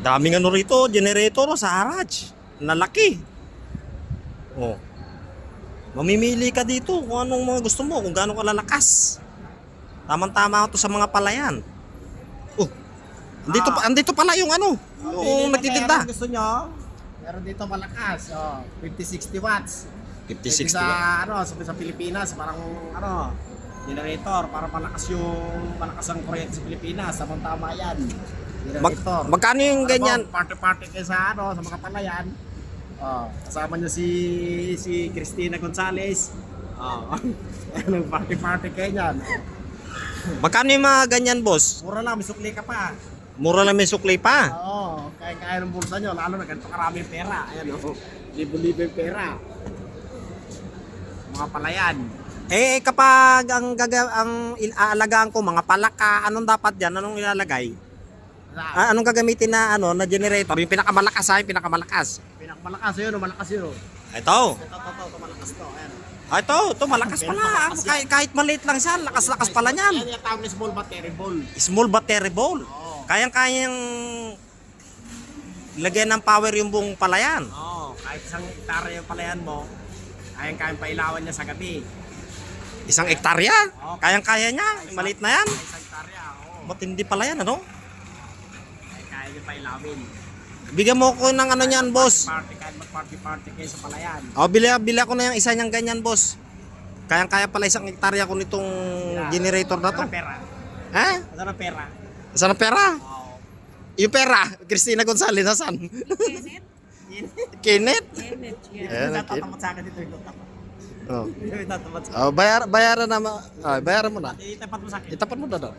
Daming ano rito, generator oh, sa garage. Nalaki. Oh. Mamimili ka dito kung anong mga gusto mo, kung gaano kalalakas. Tamang-tama to sa mga palayan. Oh. Andito, pa, andito pala yung ano, yung nagtitinda. Gusto nyo, meron dito malakas. Oh, 50-60 watts. 50-60 sa, ano, sa, sa Pilipinas, parang ano, generator para malakas yung malakas ang kuryente sa Pilipinas. Tamang tama yan. Mag, Generator. magkano yung ganyan? Party-party kayo sa ano, sa mga palayan. Oh, kasama niyo si si Cristina Gonzales. Oh. Anong party-party kayo niyan? Magkano yung mga ganyan, boss? Mura lang, may sukli ka pa. Mura lang may sukli pa. Oo, kaya-kaya ng bulsa nyo, lalo na ganito karaming pera. Ayan o, libo-libo pera. Mga palayan. Eh kapag ang gaga ang aalagaan ko mga palaka, anong dapat diyan? Anong ilalagay? Ah, Ah, anong gagamitin na ano na generator? Yung pinakamalakas ha, yung pinakamalakas. Pinakamalakas yun, malakas yun. o. Ito. Ito, ito, ito, ito, malakas to. Ayan. Ah, ito, ito malakas pala. Malakas yan. Kahit, kahit maliit lang siya, lakas-lakas pala niyan. yung tawag na small battery ball. Small battery ball. Oo. Kayang-kayang lagyan ng power yung buong palayan. Oo, kahit isang hektare yung palayan mo, kayang kayang pailawan niya sa gabi. Isang ektarya. Kayang-kaya niya. Maliit na yan. Isang hektarya, oo. Ba't hindi pala yan, ano? Niya pailawin. Bigyan mo ko ng ano niyan, boss. Party, kahit mag-party-party kayo sa palayan. Oh, bili, bili ako na yung isa niyang ganyan, boss. Kayang-kaya pala isang hektarya ko nitong generator na to. Saan ang pera? Ha? Saan ang pera? Saan ang pera? Oo. Yung pera, Christina Gonzalez, saan? Kenneth? Ayan, Yung ang tatapat sa akin dito yung. Oh. Sa Oh, bayar, bayaran na, ma- oh, bayaran mo na. Itapat mo sa akin. Itapat mo na doon.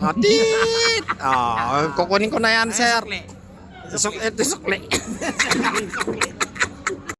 Oh, tit! Oh, kukunin ko na yan, sir. Sukli. Ito. Sukli.